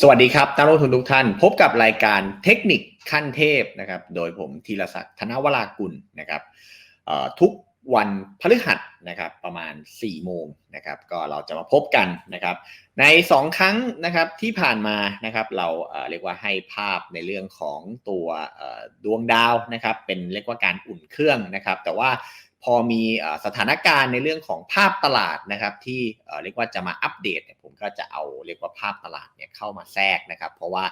สวัสดีครับนักลงทุนทุกท่าน พบกับรายการเทคนิคขั้นเทพนะครับ โดยผมธีรศักดิ์ธนวรากุลนะครับทุกวันพฤหัสนะครับประมาณ 4 โมงนะครับก็เราจะมาพบกันนะครับใน 2 ครั้งนะครับที่ผ่านมานะครับเราเรียกว่าให้ภาพในเรื่องของตัวดวงดาวนะครับเป็นเรียกว่าการอุ่นเครื่องนะครับ แต่ว่า พอมีสถานการณ์ในเรื่องของภาพตลาดนะครับ ที่เรียกว่าจะมาอัปเดตเนี่ยผมก็จะเอาเรียกว่าภาพตลาดเนี่ยเข้ามาแทรกนะครับ เพราะว่า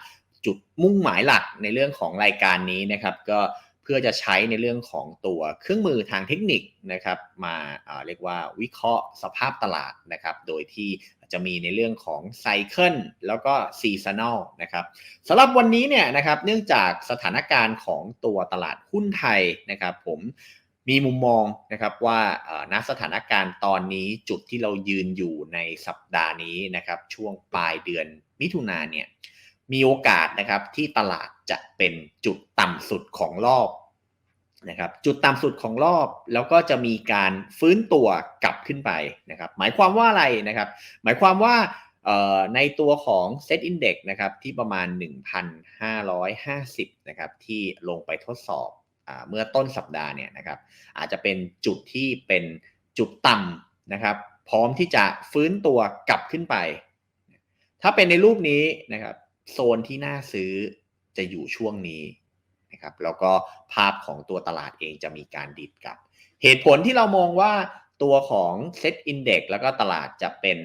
จุดมุ่งหมายหลักในเรื่องของรายการนี้นะครับ ก็เพื่อจะใช้ในเรื่องของตัวเครื่องมือทางเทคนิคนะครับ มาเอ่อเรียกว่าวิเคราะห์สภาพตลาดนะครับ โดยที่จะมีในเรื่องของไซเคิลแล้วก็ซีซันอลนะครับสำหรับวันนี้เนี่ยนะครับเนื่องจากสถานการณ์ของตัวตลาดหุ้นไทยนะครับ ผม มีมุมมองนะครับว่าณสถานการณ์ตอนนี้จุดที่เรายืนอยู่ในสัปดาห์นี้นะครับช่วงปลายเดือนมิถุนาเนี่ยมีโอกาสนะครับที่ตลาดจะเป็นจุดต่ำสุดของรอบนะครับจุดต่ำสุดของรอบแล้วก็จะมีการฟื้นตัวกลับขึ้นไปนะครับหมายความว่าอะไรนะครับ หมายความว่าในตัวของ Set Index นะครับที่ประมาณ 1,550นะครับที่ลงไปทดสอบ เมื่อต้นสัปดาห์เนี่ยนะครับอาจจะเป็นจุดที่เป็นจุดต่ำนะครับพร้อมที่จะฟื้นตัวกลับขึ้นไป ถ้าเป็นในรูปนี้นะครับโซนที่น่าซื้อจะอยู่ช่วงนี้นะครับแล้วก็ภาพของตัวตลาดเองจะมีการดิดกลับ เหตุผลที่เรามองว่าตัวของ Set Index แล้วก็ตลาดจะเป็น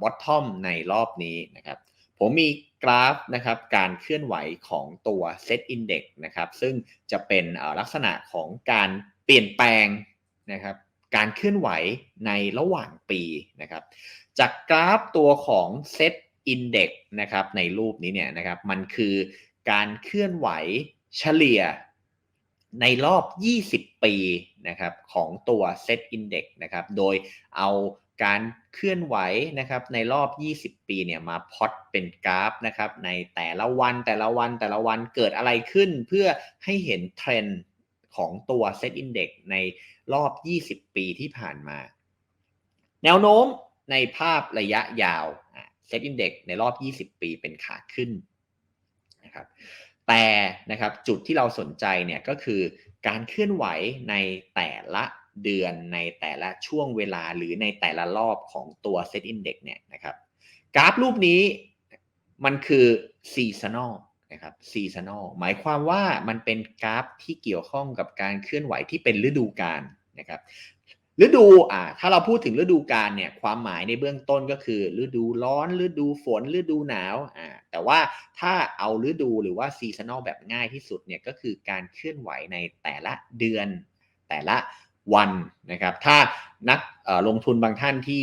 บอททอมในรอบนี้นะครับ ผมมีกราฟนะครับการเคลื่อนไหวของตัว Set Index นะครับซึ่งจะเป็นลักษณะของการเปลี่ยนแปลงนะครับการเคลื่อนไหวในระหว่างปีนะครับจากกราฟตัวของ Set Index นะครับในรูปนี้เนี่ยนะครับมันคือการเคลื่อนไหวเฉลี่ยในรอบ 20 ปีนะครับของตัว Set Index นะครับ โดยเอา การเคลื่อนไหวนะครับในรอบ 20 ปีเนี่ยมาพอตเป็นกราฟนะครับในแต่ละวันแต่ละวันแต่ละวันเกิดอะไรขึ้น เพื่อให้เห็นเทรนด์ของตัว Set Index ในรอบ 20 ปีที่ผ่านมา แนวโน้มในภาพระยะยาว Set Index ในรอบ 20 ปีเป็นขาขึ้นนะครับแต่นะครับจุดที่เราสนใจเนี่ยก็คือการเคลื่อนไหวในแต่ละ เดือนในแต่ละช่วงเวลาหรือในแต่ละรอบของตัว Set Index เนี่ยนะครับ กราฟรูปนี้มันคือ seasonal นะครับ seasonal หมายความว่ามันเป็นกราฟที่เกี่ยวข้องกับการเคลื่อนไหวที่เป็นฤดูกาลนะครับฤดูอ่าถ้าเราพูดถึงฤดูกาลเนี่ยความหมายในเบื้องต้นก็คือ ฤดูร้อนฤดูฝนฤดูหนาวอ่าแต่ว่าถ้าเอาฤดูหรือว่าซีซันอลแบบง่ายที่สุดเนี่ยก็คือการเคลื่อนไหวในแต่ละเดือน แต่ละ วันนะครับ ถ้านักลงทุนบางท่านที่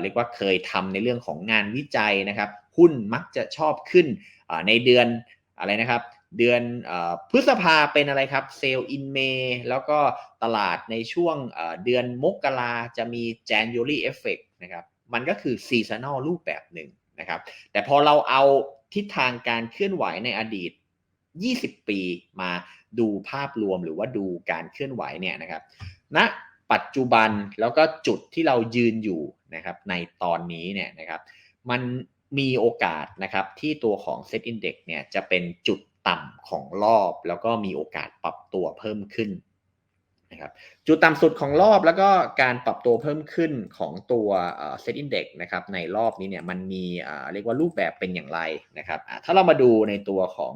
เรียกว่าเคยทำในเรื่องของงานวิจัยนะครับ หุ้นมักจะชอบขึ้นในเดือนอะไรนะครับ เดือนพฤษภาเป็นอะไรครับเซลล์อินเมย์แล้วก็ตลาดในช่วงเดือนมกราจะมี January Effect นะครับ มันก็คือ Seasonal รูปแบบหนึ่งนะครับ แต่พอเราเอาทิศทางการเคลื่อนไหวในอดีต 20 ปีมาดูภาพรวมหรือว่าดูการเคลื่อนไหวเนี่ยนะครับ ณนะปัจจุบันแล้วก็จุดที่เรายืนอยู่นะครับในตอนนี้เนี่ยนะครับมันมีโอกาสนะครับที่ตัวของ Set Index เนี่ยจะเป็นจุดต่ำของรอบ แล้วก็มีโอกาสปรับตัวเพิ่มขึ้นนะครับจุดต่ำสุดของรอบแล้วก็การปรับตัวเพิ่มขึ้นของตัวเซ็ตอินเด็กนะครับในรอบนี้เนี่ยมันมีเรียกว่ารูปแบบเป็นอย่างไรนะครับถ้าเรามาดูในตัวของ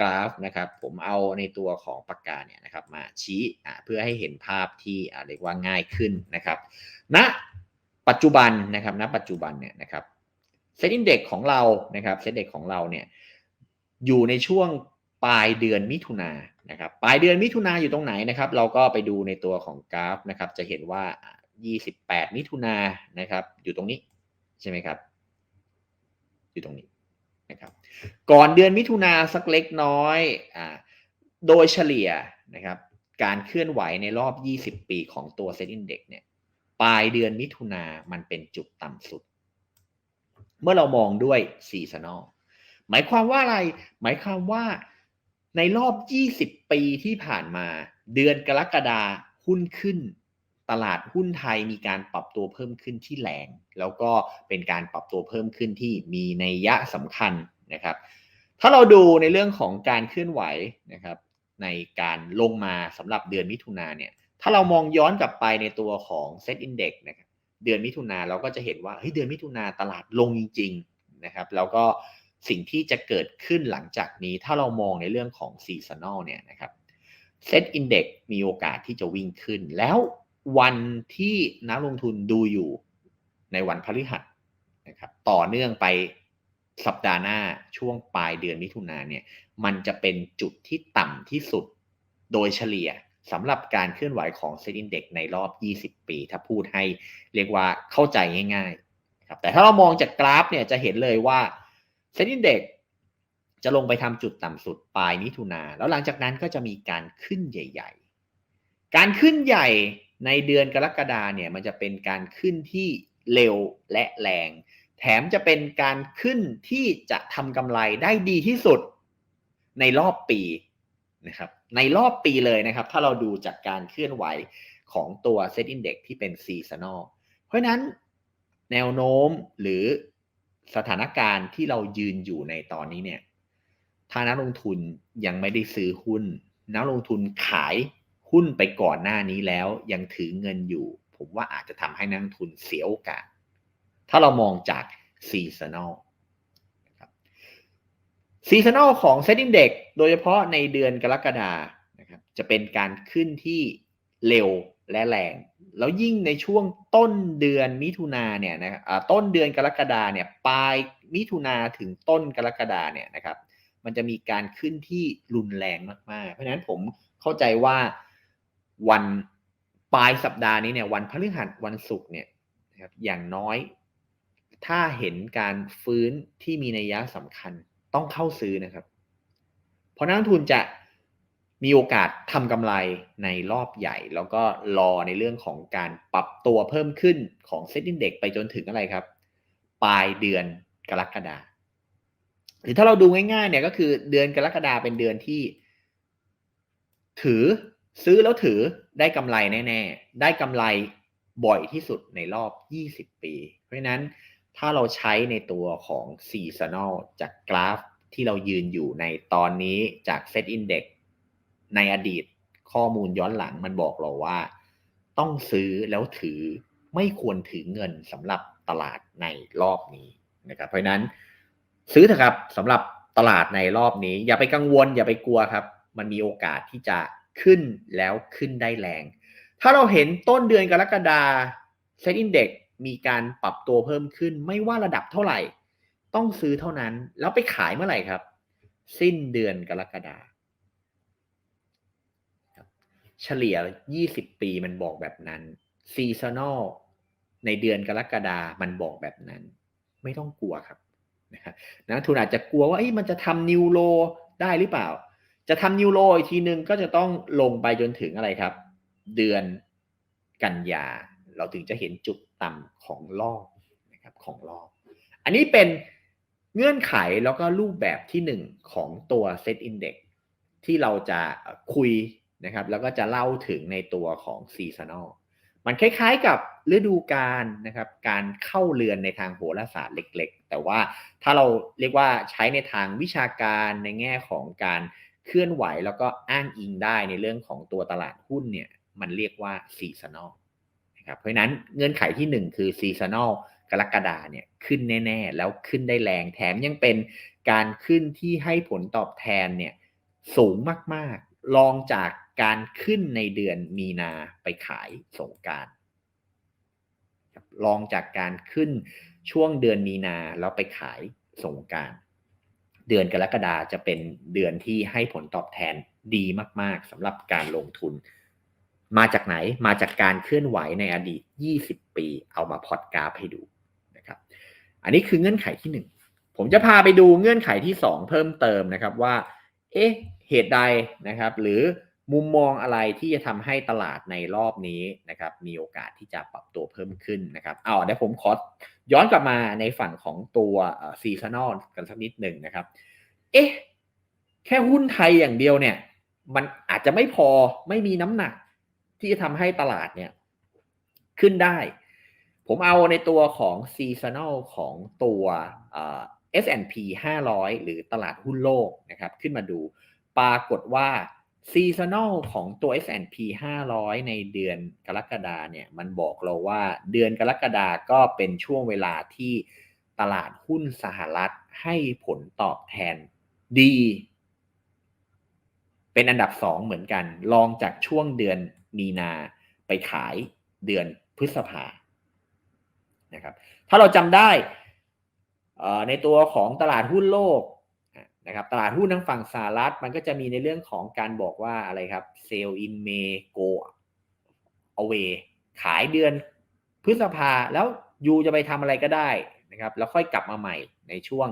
กราฟนะครับผมเอาในตัวของปากกาเนี่ยนะครับมาชี้เพื่อให้เห็นภาพที่เรียกว่าง่ายขึ้นนะครับณนะปัจจุบันนะครับณนะปัจจุบันเนี่ยนะครับเซ็ตอินเด็กของเรานะครับเซ็ตเด็กของเราเนี่ยอยู่ในช่วงปลายเดือนมิถุนานะครับปลายเดือนมิถุนาอยู่ตรงไหนนะครับ เราก็ไปดูในตัวของกราฟนะครับ จะเห็นว่า 28 มิถุนานะครับ อยู่ตรงนี้ใช่ไหมครับ อยู่ตรงนี้ นะครับก่อนเดือนมิถุนาสักเล็กน้อยอ่าโดยเฉลี่ยนะครับการเคลื่อนไหวในรอบ 20 ปีของตัวเซ็นดินเด็กเนี่ยปลายเดือนมิถุนามันเป็นจุดต่ำสุด เมื่อเรามองด้วยซีซันอลหมายความว่าอะไร หมายความว่าในรอบ 20 ปีที่ผ่านมา เดือนกรกฎาหุ้นขึ้น ตลาดหุ้นไทยมีการปรับตัวเพิ่มขึ้นที่แรงแล้วก็เป็นการปรับตัวเพิ่มขึ้นที่มีนัยยะสำคัญนะครับ ถ้าเราดูในเรื่องของการเคลื่อนไหวนะครับในการลงมาสำหรับเดือนมิถุนาเนี่ย ถ้าเรามองย้อนกลับไปในตัวของเซตอินเดี x นะครับเดือนมิถุนาเราก็จะเห็นว่าเฮ้ยเดือนมิถุนาตลาดลงจริงๆนะครับแล้วก็สิ่งที่จะเกิดขึ้นหลังจากนี้ถ้าเรามองในเรื่องของซีซันอลเนี่ยนะครับเซตอินเดี x มีโอกาสที่จะวิ่งขึ้นแล้ว วันที่นักลงทุนดูอยู่ในวันพฤหัสนะครับต่อเนื่องไปสัปดาห์หน้าช่วงปลายเดือนมิถุนาเนี่ยมันจะเป็นจุดที่ต่ำที่สุดโดยเฉลี่ยสำหรับการเคลื่อนไหวของเซ็นดินเด็กในรอบ 20 ปี ถ้าพูดให้เรียกว่าเข้าใจง่ายๆครับแต่ถ้าเรามองจากกราฟเนี่ยจะเห็นเลยว่าเซ็นดินเด็กจะลงไปทำจุดต่ำสุดปลายมิถุนาแล้วหลังจากนั้นก็จะมีการขึ้นใหญ่ ๆ การขึ้นใหญ่ ในเดือนกรกฎาเนี่ยมันจะเป็นการขึ้นที่เร็วและแรง แถมจะเป็นการขึ้นที่จะทำกำไรได้ดีที่สุดในรอบปีนะครับในรอบปีเลยนะครับ ถ้าเราดูจากการเคลื่อนไหวของตัว Set Index ที่เป็น Seasonal เพราะนั้นแนวโน้มหรือสถานการณ์ที่เรายืนอยู่ในตอนนี้เนี่ยถ้านักลงทุนยังไม่ได้ซื้อหุ้น นักลงทุนขาย หุ้นไปก่อนหน้านี้แล้วยังถือเงินอยู่ ผมว่าอาจจะทำให้นักทุนเสียโอกาส ถ้าเรามองจาก Seasonal ซีซันอลของเซ็ตอินเด็กโดยเฉพาะในเดือนกรกฎานะครับจะเป็นการขึ้นที่เร็วและแรง แล้วยิ่งในช่วงต้นเดือนมิถุนาเนี่ยนะครับต้นเดือนกรกฎาเนี่ยปลายมิถุนาถึงต้นกรกฎาเนี่ยนะครับ มันจะมีการขึ้นที่รุนแรงมากๆ เพราะฉะนั้นผมเข้าใจว่า วันปลายสัปดาห์นี้เนี่ยวันพฤหัสวันศุกร์เนี่ยนะครับอย่างน้อย ถ้าเห็นการฟื้นที่มีนัยยะสำคัญต้องเข้าซื้อนะครับ เพราะนักทุนจะมีโอกาสทำกำไรในรอบใหญ่ แล้วก็รอในเรื่องของการปรับตัวเพิ่มขึ้นของเซ็ตอินเด็กไปจนถึงอะไรครับ ปลายเดือนกรกฎาหรือถ้าเราดูง่ายๆเนี่ยก็คือเดือนกรกฎาเป็นเดือนที่ ถือ ซื้อแล้วถือได้กำไรแน่ ๆ ได้กำไรบ่อยที่สุดในรอบ 20 ปี เพราะฉะนั้นถ้าเราใช้ในตัวของ seasonal จากกราฟที่เรายืนอยู่ในตอนนี้จาก Set Index ในอดีตข้อมูลย้อนหลังมันบอกเราว่า ต้องซื้อแล้วถือไม่ควรถือเงินสำหรับตลาดในรอบนี้นะครับเพราะนั้นซื้อเถอะครับสำหรับตลาดในรอบนี้ อย่าไปกังวลอย่าไปกลัวครับ มันมีโอกาสที่จะ ขึ้นแล้วขึ้นได้แรง ถ้าเราเห็นต้นเดือนกรกฎาเซ็ตอินเด็กมีการปรับตัวเพิ่มขึ้น ไม่ว่าระดับเท่าไหร่ ต้องซื้อเท่านั้น แล้วไปขายเมื่อไหร่ครับ สิ้นเดือนกรกฎาเฉลี่ย 20 ปีมันบอกแบบนั้นซีซันอลในเดือนกรกฎามันบอกแบบนั้น ไม่ต้องกลัวครับนะครับนักทุนอาจจะกลัวว่ามันจะทำนิวโลได้หรือเปล่า จะทำนิวโลอีกทีนึงก็จะต้องลงไปจนถึงอะไรครับ เดือนกันยา เราถึงจะเห็นจุดต่ำของรอบนะครับของรอบ อันนี้เป็นเงื่อนไขแล้วก็รูปแบบที่หนึ่งของตัว Set Index ที่เราจะคุยนะครับ แล้วก็จะเล่าถึงในตัวของ Seasonal มันคล้ายๆกับฤดูกาลนะครับ การเข้าเรือนในทางโหราศาสตร์เล็ก ๆ แต่ว่าถ้าเราเรียกว่าใช้ในทางวิชาการในแง่ของการ เคลื่อนไหวแล้วก็อ้างอิงได้ในเรื่องของตัวตลาดหุ้นเนี่ยมันเรียกว่า seasonal ครับเพราะนั้นเงื่อนไขที่ 1 คือซีซันอลกรกฎาเนี่ยขึ้นแน่ๆ แล้วขึ้นได้แรงแถมยังเป็นการขึ้นที่ให้ผลตอบแทนเนี่ยสูงมากๆลองจากการขึ้นในเดือนมีนาไปขายสงการลองจากการขึ้นช่วงเดือนมีนาแล้วไปขายสงการ เดือนกรกฎาจะเป็นเดือนที่ให้ผลตอบแทนดีมาก ๆสำหรับการลงทุน มาจากไหนมาจากการเคลื่อนไหวในอดีต 20 ปี เอามาพอดกราฟให้ดูนะครับ อันนี้คือเงื่อนไขที่ 1 ผมจะพาไปดูเงื่อนไขที่ 2 เพิ่มเติมนะครับว่า เอ๊ะเหตุใดนะครับ หรือมุมมองอะไรที่จะทำให้ตลาดในรอบนี้นะครับ มีโอกาสที่จะปรับตัวเพิ่มขึ้นนะครับเอาเดี๋ยวผมขอ ย้อนกลับมาในฝั่งของตัวซีซันอลกันสักนิดหนึ่งนะครับ เอ๊ะ แค่หุ้นไทยอย่างเดียวเนี่ย มันอาจจะไม่พอไม่มีน้ำหนักที่จะทำให้ตลาดเนี่ย ขึ้นได้ ผมเอาในตัวของซีซันอลของตัว S&P 500 หรือตลาดหุ้นโลกนะครับ ขึ้นมาดู ปรากฏว่า ซีซันอลของตัว S&P 500 ในเดือนกรกฎาเนี่ยมันบอกเราว่าเดือนกรกฎาก็เป็นช่วงเวลาที่ตลาดหุ้นสหรัฐให้ผลตอบแทนดี เป็นอันดับสองเหมือนกัน ลองจากช่วงเดือนมีนาไปขายเดือนพฤษภานะครับ ถ้าเราจำได้ในตัวของตลาดหุ้นโลก นะครับตลาดหุ้นทั้งฝั่งสหรัฐมันก็จะมีในเรื่องของการบอกว่าอะไรครับ sell in May go away ขายเดือนพฤษภาแล้วยูจะไปทำอะไรก็ได้นะครับแล้วค่อยกลับมาใหม่ในช่วง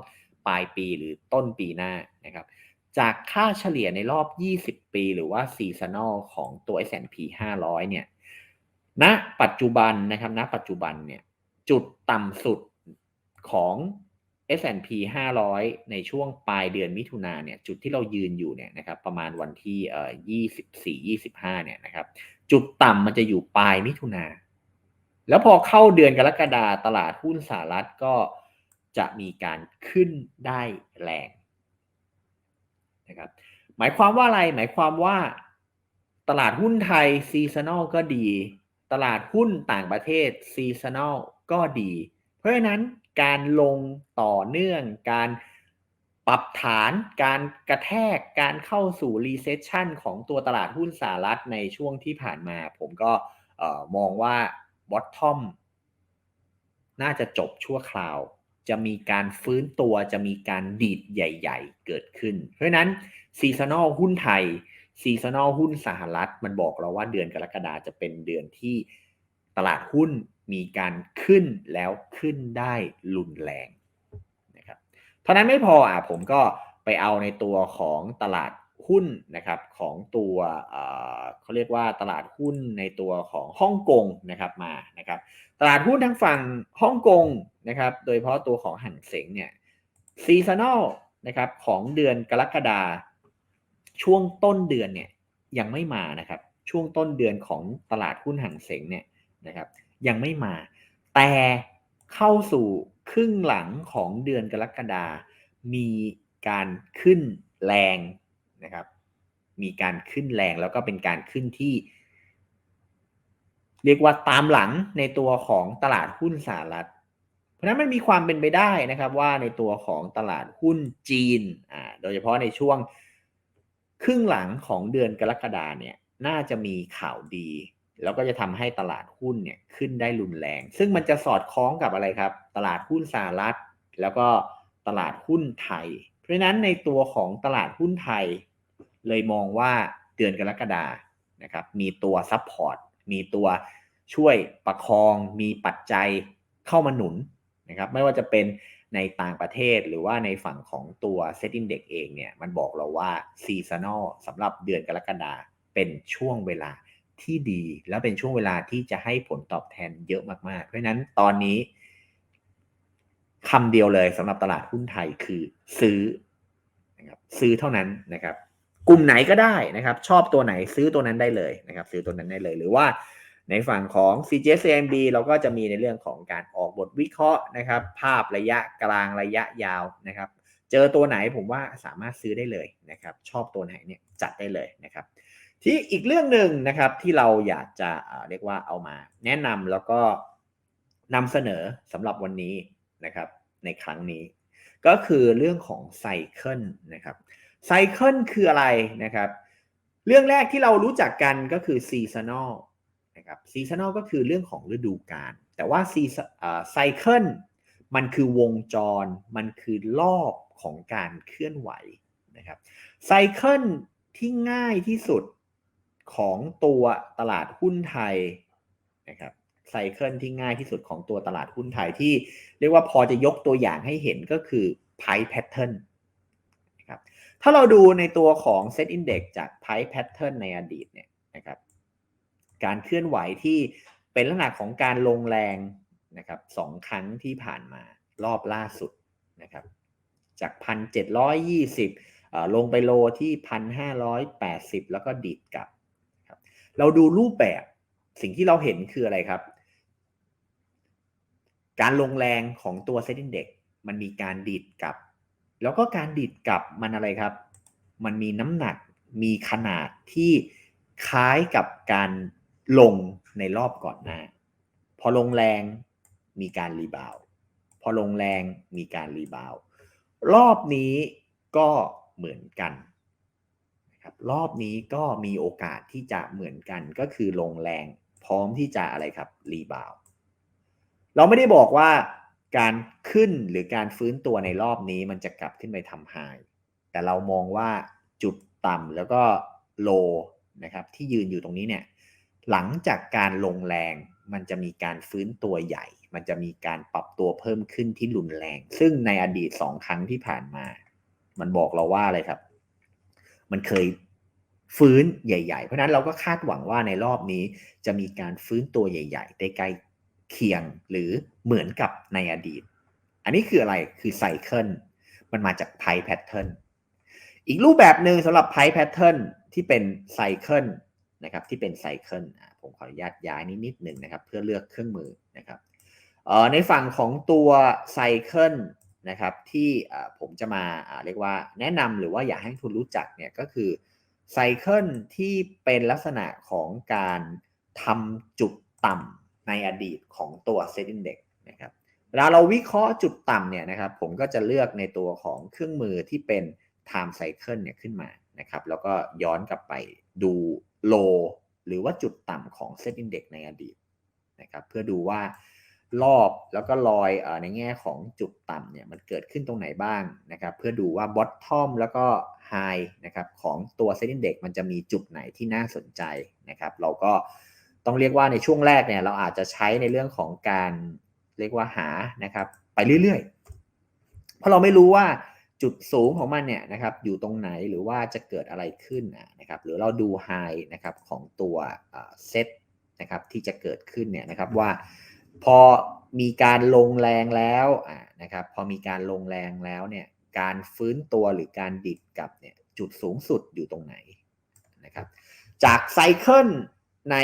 ปลายปีหรือต้นปีหน้านะครับจากค่าเฉลี่ยในรอบ 20 ปีหรือว่าซีซันอลของตัว S&P 500 เนี่ยณปัจจุบันนะครับณปัจจุบันเนี่ยจุดต่ำสุดของ S&P 500 ในช่วงปลายเดือนมิถุนาเนี่ยจุดที่เรายืนอยู่เนี่ยนะครับประมาณวันที่เอ่อ24 25เนี่ยนะครับจุดต่ำมันจะอยู่ปลายมิถุนาแล้วพอเข้าเดือนกรกฎาตลาดหุ้นสหรัฐก็จะมีการขึ้นได้แรงนะครับหมายความว่าอะไรหมายความว่าตลาดหุ้นไทยซีซันอลก็ดี ตลาดหุ้นต่างประเทศซีซันอลก็ดี เพราะฉะนั้น การลงต่อเนื่อง การปรับฐาน การกระแทก การเข้าสู่รีเซชชันของตัวตลาดหุ้นสหรัฐในช่วงที่ผ่านมา ผมก็มองว่าบอททอมน่าจะจบชั่วคราว จะมีการฟื้นตัว จะมีการดีดใหญ่ ๆ เกิดขึ้น เพราะนั้นซีซันอลหุ้นไทยซีซันอลหุ้นสหรัฐ มันบอกเราว่าเดือนกรกฎาจะเป็นเดือนที่ตลาดหุ้น มีการขึ้นแล้วขึ้นได้รุนแรงนะครับเท่านั้นไม่พออะผมก็ไปเอาในตัวของตลาดหุ้นนะครับของตัวเขาเรียกว่าตลาดหุ้นในตัวของฮ่องกงนะครับมานะครับตลาดหุ้นทั้งฝั่งฮ่องกงนะครับโดยเฉพาะตัวของหังเสงเนี่ยซีซันอลนะครับของเดือนกรกฎาช่วงต้นเดือนเนี่ยยังไม่มานะครับช่วงต้นเดือนของตลาดหุ้นหังเสงเนี่ยนะครับ ยังไม่มา แต่เข้าสู่ครึ่งหลังของเดือนกรกฎามีการขึ้นแรงนะครับ มีการขึ้นแรงแล้วก็เป็นการขึ้นที่ เรียกว่าตามหลังในตัวของตลาดหุ้นสหรัฐ เพราะนั้นมันมีความเป็นไปได้นะครับว่าในตัวของตลาดหุ้นจีนอ่าโดยเฉพาะในช่วงครึ่งหลังของเดือนกรกฎาเนี่ยน่าจะมีข่าวดี แล้วก็จะทำให้ตลาดหุ้นเนี่ยขึ้นได้รุนแรง ซึ่งมันจะสอดคล้องกับอะไรครับ ตลาดหุ้นสหรัฐ แล้วก็ตลาดหุ้นไทย เพราะฉะนั้นในตัวของตลาดหุ้นไทย เลยมองว่าเดือนกรกฎานะครับมีตัวซับพอร์ตมีตัวช่วยประคอง มีปัจจัยเข้ามาหนุนนะครับไม่ว่าจะเป็นในต่างประเทศหรือว่าในฝั่งของตัวเซ็ตอินเด็กเองเนี่ยมันบอกเราว่าซีซันอลสำหรับเดือนกรกฎาเป็นช่วงเวลา ที่ดี แล้วเป็นช่วงเวลาที่จะให้ผลตอบแทนเยอะมากๆ เพราะฉะนั้นตอนนี้คำเดียวเลยสำหรับตลาดหุ้นไทยคือซื้อนะครับซื้อเท่านั้นนะครับกลุ่มไหนก็ได้นะครับ ชอบตัวไหนซื้อตัวนั้นได้เลยนะครับ ซื้อตัวนั้นได้เลย หรือว่าในฝั่งของ CGSMB เราก็จะมีในเรื่องของการออกบทวิเคราะห์นะครับ ภาพระยะกลางระยะยาวนะครับ เจอตัวไหนผมว่าสามารถซื้อได้เลยนะครับ ชอบตัวไหนเนี่ยจัดได้เลยนะครับ ที่อีกเรื่องหนึ่งนะครับที่เราอยากจะเรียกว่าเอามาแนะนำแล้วก็นำเสนอสำหรับวันนี้นะครับในครั้งนี้ ก็คือเรื่องของไซเคิลนะครับไซเคิลคืออะไรนะครับ เรื่องแรกที่เรารู้จักกันก็คือซีซันอลนะครับซีซันอลก็คือเรื่องของฤดูกาลแต่ว่าซีไซเคิลมันคือวงจร มันคือรอบของการเคลื่อนไหวนะครับไซเคิลที่ง่ายที่สุด ของตัวตลาดหุ้นไทยนะครับไซเคิลที่ง่ายที่สุดของตัวตลาดหุ้นไทยที่เรียกว่าพอจะยกตัวอย่างให้เห็นก็คือไพ่แพทเทิร์นนะครับถ้าเราดูในตัวของ Set Index จากไพ่แพทเทิร์นในอดีตเนี่ยนะครับการเคลื่อนไหวที่เป็นลักษณะของการลงแรงนะครับสองครั้งที่ผ่านมารอบล่าสุดนะครับจาก 1,720ลงไปโลที่ 1,580 แล้วก็ดิดกลับ เราดูรูปแบบสิ่งที่เราเห็นคืออะไรครับ การลงแรงของตัวเซ็นดิ้งเด็กมันมีการดีดกลับ แล้วก็การดีดกลับมันอะไรครับ มันมีน้ำหนักมีขนาดที่คล้ายกับการลงในรอบก่อนหน้า พอลงแรงมีการรีบาวพอลงแรงมีการรีบาวรอบนี้ก็เหมือนกัน ครับรอบนี้ก็มีโอกาสที่จะเหมือนกันก็คือลงแรงพร้อมที่จะอะไรครับรีบาวเราไม่ได้บอกว่าการขึ้นหรือการฟื้นตัวในรอบนี้มันจะกลับขึ้นไปทำไฮแต่เรามองว่าจุดต่ำแล้วก็โลนะครับที่ยืนอยู่ตรงนี้เนี่ยหลังจากการลงแรงมันจะมีการฟื้นตัวใหญ่ มันจะมีการปรับตัวเพิ่มขึ้นที่รุนแรง ซึ่งในอดีตสองครั้งที่ผ่านมา มันบอกเราว่าอะไรครับ มันเคยฟื้นใหญ่ ๆ เพราะนั้นเราก็คาดหวังว่าในรอบนี้จะมีการฟื้นตัวใหญ่ๆได้ใกล้เคียงหรือเหมือนกับในอดีต อันนี้คืออะไรคือไซเคิลมันมาจากไพ่แพทเทิร์นอีกรูปแบบหนึ่งสำหรับไพ่แพทเทิร์นที่เป็นไซเคิลนะครับที่เป็นไซเคิลผมขออนุญาตย้ายนิดนิดหนึ่งนะครับ เพื่อเลือกเครื่องมือนะครับในฝั่งของตัวไซเคิล นะครับที่ผมจะมาเรียกว่าแนะนำหรือว่าอยากให้ทุนรู้จักเนี่ยก็คือไซเคิลที่เป็นลักษณะของการทำจุดต่ำในอดีตของตัวเซตอินเด็กนะครับเวลาเราวิเคราะห์จุดต่ำเนี่ยนะครับผมก็จะเลือกในตัวของเครื่องมือที่เป็น time cycle เนี่ยขึ้นมานะครับแล้วก็ย้อนกลับไปดูโลหรือว่าจุดต่ำของเซตอินเด็กในอดีตนะครับเพื่อดูว่า รอบแล้วก็ลอยอในแง่ของจุดต่ำเนี่ยมันเกิดขึ้นตรงไหนบ้างนะครับ เพื่อดูว่าบอททอมแล้วก็ไฮนะครับของตัวเซตอินเด็กมันจะมีจุดไหนที่น่าสนใจนะครับ เราก็ต้องเรียกว่าในช่วงแรกเนี่ยเราอาจจะใช้ในเรื่องของการเรียกว่าหานะครับไปเรื่อยๆ เพราะเราไม่รู้ว่าจุดสูงของมันเนี่ยนะครับอยู่ตรงไหนหรือว่าจะเกิดอะไรขึ้นนะครับหรือเราดูไฮนะครับของตัวเซตนะครับที่จะเกิดขึ้นเนี่ยนะครับว่า พอมีการลงแรงแล้วนะครับ พอมีการลงแรงแล้วเนี่ยการฟื้นตัวหรือการดิบกับเนี่ยจุดสูงสุดอยู่ตรงไหนนะครับจากไซเคิลใน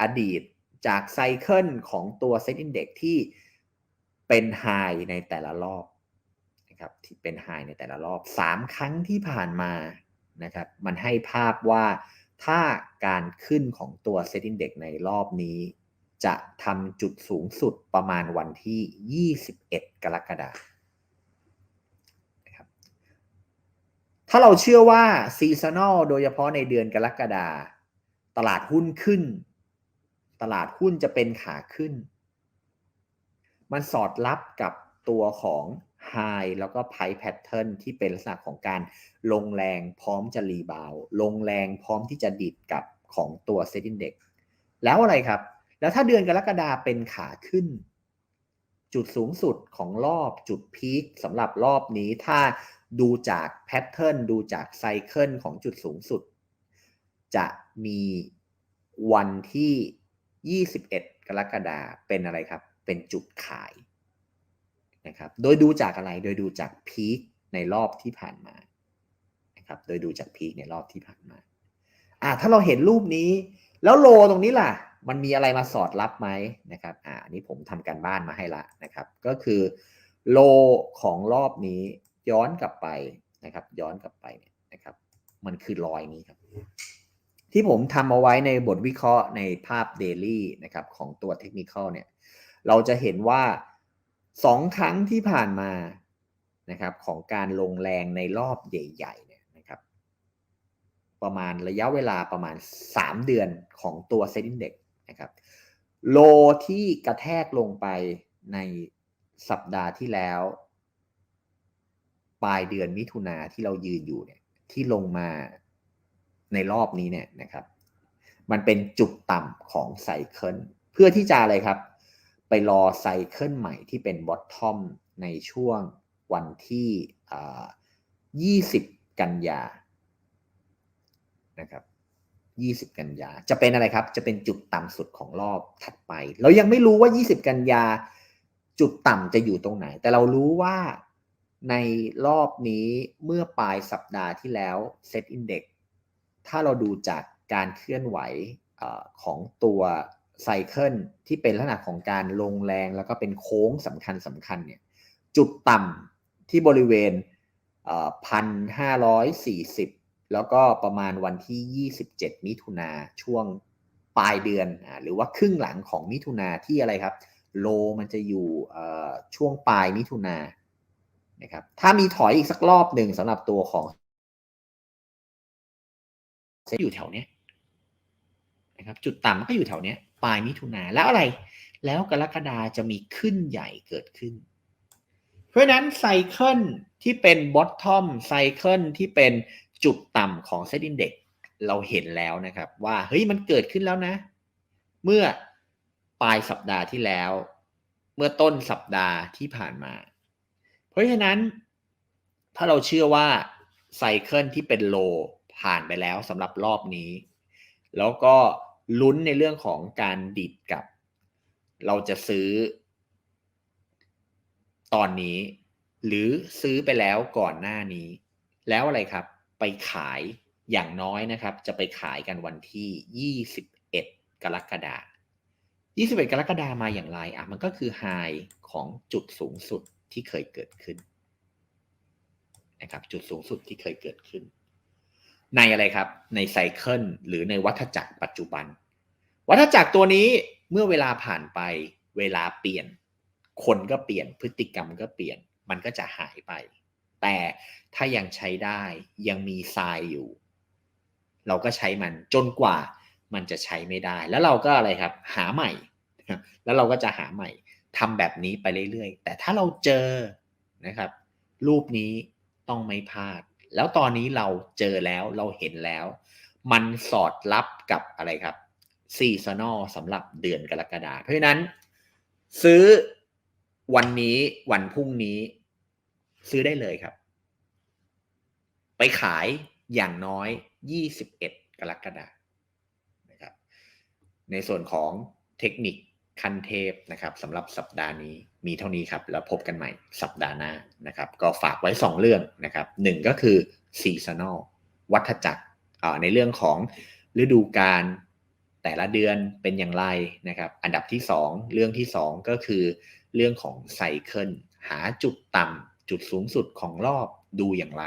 อดีตจากไซเคิลของตัวเซตอินเด็กที่เป็นไฮในแต่ละรอบนะครับที่เป็นไฮในแต่ละรอบ 3 ครั้งที่ผ่านมานะครับมันให้ภาพว่าถ้าการขึ้นของตัวเซตอินเด็กในรอบนี้ จะทำจุดสูงสุดประมาณวันที่ 21 กรกฎาคมถ้าเราเชื่อว่าซีซันอลโดยเฉพาะในเดือนกรกฎาตลาดหุ้นขึ้น ตลาดหุ้นจะเป็นขาขึ้น มันสอดรับกับตัวของ High แล้วก็ Price Pattern ที่เป็นลักษณะของการลงแรงพร้อมจะรีบาว ลงแรงพร้อมที่จะดิดกับของตัว Set Index แล้วอะไรครับ แล้วถ้าเดือนกรกฎาเป็นขาขึ้น จุดสูงสุดของรอบจุดพีคสำหรับรอบนี้ถ้าดูจากแพทเทิร์นดูจากไซเคิลของจุดสูงสุด จะมีวันที่ 21 กรกฎาเป็นอะไรครับ เป็นจุดขายนะครับ โดยดูจากอะไร โดยดูจากพีคในรอบที่ผ่านมานะครับ โดยดูจากพีคในรอบที่ผ่านมาอ่าถ้าเราเห็นรูปนี้ แล้วโลตรงนี้ล่ะ มันมีอะไรมาสอดรับไหมนะครับ อ่าอันนี้ผมทำการบ้านมาให้ละนะครับ ก็คือโลของรอบนี้ย้อนกลับไปนะครับ ย้อนกลับไปเนี่ยนะครับ มันคือรอยนี้ครับ ที่ผมทำเอาไว้ในบทวิเคราะห์ในภาพเดลี่นะครับของตัวเทคนิคเนี่ย เราจะเห็นว่าสองครั้งที่ผ่านมานะครับของการลงแรงในรอบใหญ่ๆเนี่ยนะครับ ประมาณระยะเวลาประมาณ 3 เดือนของตัวเซ็นดิ้งเด็กนะครับโลที่กระแทกลงไปในสัปดาห์ที่แล้ว ปลายเดือนมิถุนาที่เรายืนอยู่เนี่ยที่ลงมาในรอบนี้เนี่ยนะครับ มันเป็นจุดต่ำของไซเคิลเพื่อที่จะอะไรครับ ไปรอไซเคิลใหม่ที่เป็นบอททอมในช่วงวันที่ 20 กันยา นะครับ 20 กันยา จะเป็นอะไรครับ จะเป็นจุดต่ำสุดของรอบถัดไป เรายังไม่รู้ว่า 20 กันยา จุดต่ำจะอยู่ตรงไหน แต่เรารู้ว่าในรอบนี้เมื่อปลายสัปดาห์ที่แล้วเซตอินเด็กถ้าเราดูจากการเคลื่อนไหวอของตัวไซเคิลที่เป็นลักษณะของการลงแรงแล้วก็เป็นโค้งสำคัญสำคัญเนี่ยจุดต่ำที่บริเวณพันห้าร้อยสี่สิบ แล้วก็ประมาณวันที่ 27 มิถุนาช่วงปลายเดือนอหรือว่าครึ่งหลังของมิถุนาที่อะไรครับ โลมันจะอยู่ช่วงปลายมิถุนานะครับถ้ามีถอยอีกสักรอบหนึ่งสำหรับตัวของจะอยู่แถวเนี้ยนะครับจุดต่ำก็อยู่แถวเนี้ยปลายมิถุนาแล้วอะไร แล้วกรกฎาจะมีขึ้นใหญ่เกิดขึ้น เพราะนั้นไซเคิลที่เป็นบอททอมไซเคิลที่เป็น จุดต่ำของเซตอินเด็กเราเห็นแล้วนะครับว่าเฮ้ยมันเกิดขึ้นแล้วนะ เมื่อปลายสัปดาห์ที่แล้ว เมื่อต้นสัปดาห์ที่ผ่านมา เพราะฉะนั้นถ้าเราเชื่อว่าไซเคิลที่เป็นโลผ่านไปแล้วสำหรับรอบนี้ แล้วก็ลุ้นในเรื่องของการดิดกับ เราจะซื้อ ตอนนี้ หรือซื้อไปแล้วก่อนหน้านี้ แล้วอะไรครับ ไปขายอย่างน้อยนะครับ จะไปขายกันวันที่ 21 กรกฎาคม21 กรกฎาคมาอย่างไรอะมันก็คือไฮของจุดสูงสุดที่เคยเกิดขึ้นนะครับจุดสูงสุดที่เคยเกิดขึ้น ในอะไรครับในไซเคิลหรือในวัฏจักรปัจจุบัน วัฏจักรตัวนี้เมื่อเวลาผ่านไปเวลาเปลี่ยน คนก็เปลี่ยนพฤติกรรมก็เปลี่ยน มันก็จะหายไป แต่ถ้ายังใช้ได้ยังมีทรายอยู่ เราก็ใช้มันจนกว่ามันจะใช้ไม่ได้ แล้วเราก็อะไรครับ หาใหม่ แล้วเราก็จะหาใหม่ทำแบบนี้ไปเรื่อยๆ แต่ถ้าเราเจอนะครับ รูปนี้ต้องไม่พลาด แล้วตอนนี้เราเจอแล้วเราเห็นแล้ว มันสอดรับกับอะไรครับซีซันอลสำหรับเดือนกรกฎาคมเพราะฉะนั้น ซื้อวันนี้วันพรุ่งนี้ ซื้อได้เลยครับ ไปขายอย่างน้อย 21 กรกฎาคมนะครับ ในส่วนของเทคนิคคันเทพนะครับสำหรับสัปดาห์นี้มีเท่านี้ครับ แล้วพบกันใหม่สัปดาห์หน้านะครับ ก็ฝากไว้ 2 เรื่องนะครับหนึ่งก็คือซีซันอลวัฏจักรในเรื่องของฤดูกาลแต่ละเดือนเป็นอย่างไรนะครับ อันดับที่ 2 เรื่องที่ 2 ก็คือเรื่องของไซเคิลหาจุดต่ำ จุดสูงสุดของรอบดูอย่างไร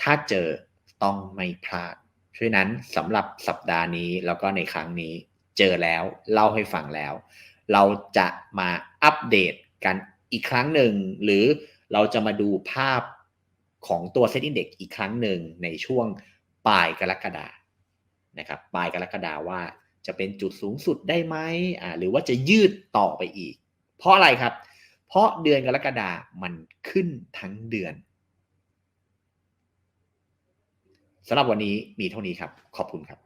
ถ้าเจอต้องไม่พลาดเพราะนั้นสำหรับสัปดาห์นี้แล้วก็ในครั้งนี้เจอแล้วเล่าให้ฟังแล้ว เราจะมาอัปเดตกันอีกครั้งหนึ่ง หรือเราจะมาดูภาพของตัวเซ็ตอินเด็กอีกครั้งหนึ่งในช่วงปลายกรกฎานะครับปลายกรกฎาว่าจะเป็นจุดสูงสุดได้ไหมอ่าหรือว่าจะยืดต่อไปอีก เพราะอะไรครับ เพราะเดือนกรกฎามันขึ้นทั้งเดือนสำหรับวันนี้มีเท่านี้ครับ ขอบคุณครับ